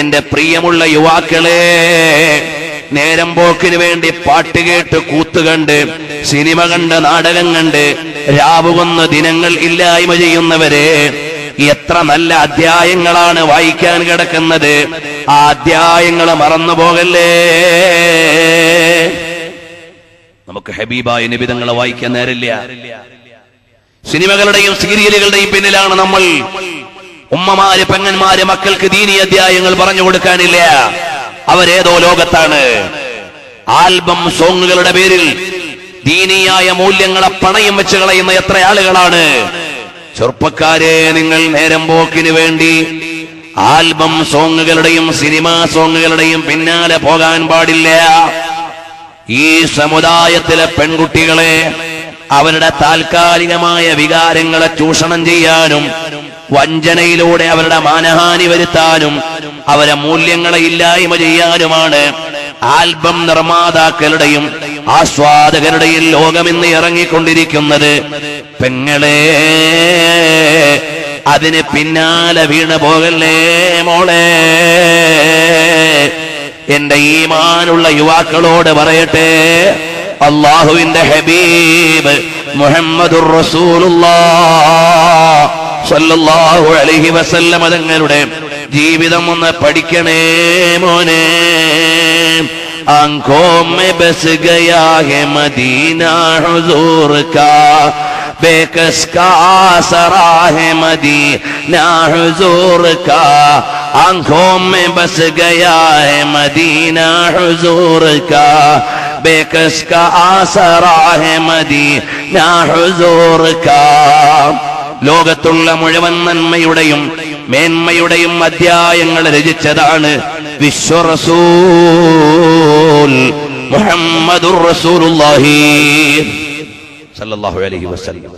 എന്റെ പ്രിയമുള്ള യുവാക്കളെ നേരം പോക്കിന് വേണ്ടി പാട്ട് കേട്ട് കൂത്തുകണ്ട് സിനിമ കണ്ട് നാടകം കണ്ട് രാവുകൊന്ന് ദിനങ്ങൾ ഇല്ലായ്മ ചെയ്യുന്നവരെ എത്ര നല്ല അധ്യായങ്ങളാണ് വായിക്കാൻ കിടക്കുന്നത്. ആ അധ്യായങ്ങൾ മറന്നു പോകല്ലേ? നമുക്ക് ഹബീബായ നിബിതങ്ങളെ വായിക്കാൻ നേരില്ല. സിനിമകളുടെയും സീരിയലുകളുടെയും പിന്നിലാണ് നമ്മൾ. ഉമ്മമാര് പെങ്ങന്മാര് മക്കൾക്ക് ദീനി അധ്യായങ്ങൾ പറഞ്ഞു കൊടുക്കാനില്ല. അവരേതോ ലോകത്താണ്. ആൽബം സോങ്ങുകളുടെ പേരിൽ ദീനിയായ മൂല്യങ്ങളെ പണയം വെച്ച് കളയുന്ന എത്ര ആളുകളാണ്. ചെറുപ്പക്കാരെ നിങ്ങൾ നേരം പോക്കിന് വേണ്ടി ആൽബം സോങ്ങുകളുടെയും സിനിമാ സോങ്ങുകളുടെയും പിന്നാലെ പോകാൻ പാടില്ല. ഈ സമുദായത്തിലെ പെൺകുട്ടികളെ അവരുടെ താൽക്കാലികമായ വികാരങ്ങളെ ചൂഷണം ചെയ്യാനും വഞ്ചനയിലൂടെ അവരുടെ മാനഹാനി വരുത്താനും അവരെ മൂല്യങ്ങളെ ഇല്ലായ്മ ചെയ്യാനുമാണ് ആൽബം നിർമ്മാതാക്കളുടെയും ആസ്വാദകരുടെയും ലോകം ലോകമിന്ന് ഇറങ്ങിക്കൊണ്ടിരിക്കുന്നത്. പെങ്ങളെ അതിന് പിന്നാലെ വീണ് പോകല്ലേ മോളെ? എന്റെ ഈമാനുള്ള യുവാക്കളോട് പറയട്ടെ. അള്ളാഹുവിന്റെ ഹബീബ് മുഹമ്മദുർ റസൂലുള്ളാഹ് സല്ലല്ലാഹു അലൈഹി വസല്ലം ജീവിതം ഒന്ന് പഠിക്കണേ മോനെ. അങ്കോ മേ ബസ് ഗയാ ഹേ മദീന ഹുസൂർ കാ ബേകസ് കാ സറാ ഹേ മദീന ഹുസൂർ കാ അങ്കോ മേ ബസ് ഗയാ ഹേ മദീന ഹുസൂർ കാ ബേകസ് കാ സറാ ഹേ മദീന ഹുസൂർ കാ ലോകത്തുള്ള മുഴുവൻ നന്മയുടെയും മേന്മയുടെയും അധ്യായങ്ങൾ രചിച്ചതാണ് വിശ്വറസൂൽ റസൂലുള്ളാഹി സല്ലല്ലാഹു അലൈഹി വസല്ലം.